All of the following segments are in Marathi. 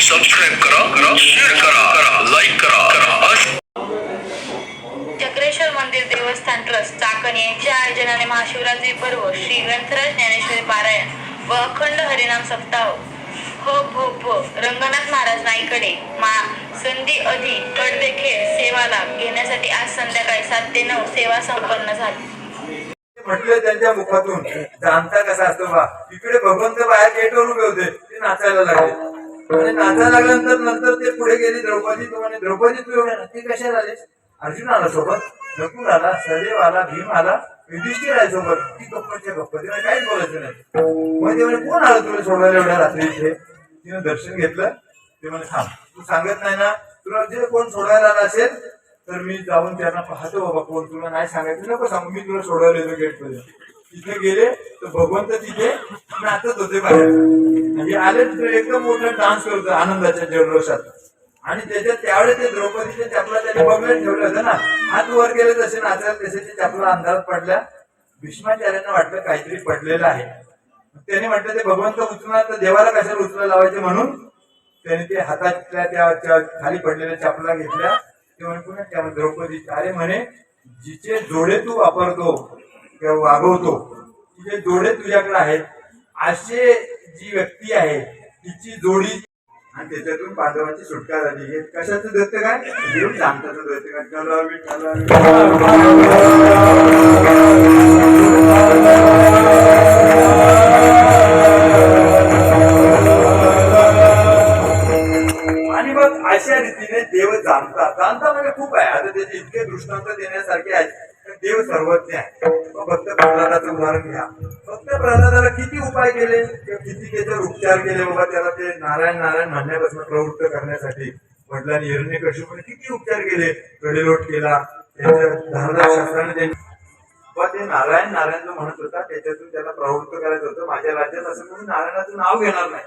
सबस्क्राईब करा करा शेअर करा करा लाईक करा करा. चक्रेश्वर मंदिर देवस्थान ट्रस्ट चाकण यांच्या आयोजनाने महाशिवरात्री पर्व श्री ग्रंथराज ज्ञानेश्वरी पारायण व अखंड हरिनाम सप्ताह. हो भो भो रंगनाथ महाराज नाईकडे मा संधी अधि कडबेखेड सेवा लाभ घेण्यासाठी आज संध्याकाळी सात ते नऊ सेवा संपन्न झाली. म्हटलं त्यांच्या मुखातून. जाणता कसा असतो बा? इकडे भगवंत बाहेर गेटवर उभे होते. ते नाचायला लागले. आणि नाचायला लागल्यानंतर नंतर ते पुढे गेले द्रौपदी तो म्हणे द्रौपदी तू एवढ्या ना ते कशाला अर्जुन आला सोबत नकुल आला सदेव आला भीम आला युधिष्ठिर आहे सोबत. ती गप्पाच्या गप्पा तिला काहीच बोलायचं नाही. मग ते म्हणे कोण आलं तुला सोडवायला एवढ्या रात्री इथे? तिने दर्शन घेतलं. ते म्हणे थांब तू सांगत नाही ना तुला जे कोण सोडवायला आला असेल तर मी जाऊन त्यांना पाहतो बाबा कोण तुला नाही सांगायचं नको सांगू मी तुला सोडवायला येतो गेटमध्ये तिथे गेले तर भगवंत तिथे नाचत होते बाहेर. म्हणजे आले तिथे एकदम मोठा डान्स करतो आनंदाच्या जल्लोषात. आणि त्याच्यात त्यावेळेस ते द्रौपदीच्या चपला त्याने बघल्यात ठेवलं होतं ना. हात वर गेले तसे नाचायला तसे ते चपला अंधारात पडल्या. भीष्माचार्यांना वाटलं काहीतरी पडलेलं आहे. त्याने म्हटलं ते भगवंत उचलणार तर देवाला कशाला उचला लावायचे म्हणून? त्याने ते हातातल्या त्या खाली पडलेल्या चपला घेतल्या. ते म्हणतो त्या द्रौपदी अरे म्हणे जिचे जोडे तू वापरतो किंवा वागवतो. तुझे जोडे तुझ्याकडे आहेत. असे जी व्यक्ती आहे तिची जोडी आणि त्याच्यातून पांडवांची सुटका झाली. हे कशाचं दत्त काय? घेऊन शांताचं दत्त काय? आणि मग अशा रीतीने देव जाणता जाणता म्हणजे खूप आहे. आता त्याचे इतके दृष्टांत देण्यासारखे आहेत. देव सर्वज्ञ आहे. फक्त प्रल्हादाचं उदाहरण घ्या. फक्त प्रल्हादाला किती उपाय केले? किती त्याच्यावर उपचार केले बाबा त्याला ते नारायण नारायण म्हणण्यापासून प्रवृत्त करण्यासाठी. वडिलांनी हिरण्य कश्यपूने किती उपचार केले? कडेलोट केला. त्याच्या धारणा शास्त्राने त्यांनी व ते नारायण नारायण जो म्हणत होता त्याच्यातून त्याला प्रवृत्त करायचं होतं. माझ्या राज्यात असं म्हणून नारायणाचं नाव घेणार नाही.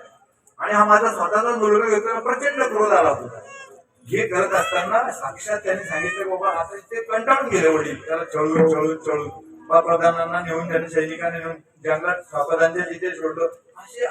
आणि हा माझा स्वतःचा मुलगा घेतो प्रचंड क्रोध आला होता. हे करत असताना साक्षात त्यांनी सांगितलं बाबा आता ते कंटाळून गेले वडील. त्याला चळून चळून चळून. प्रधानांना नेऊन त्यांनी सैनिकांना नेऊन जंगलात स्वापदांच्या तिथे सोडलं असे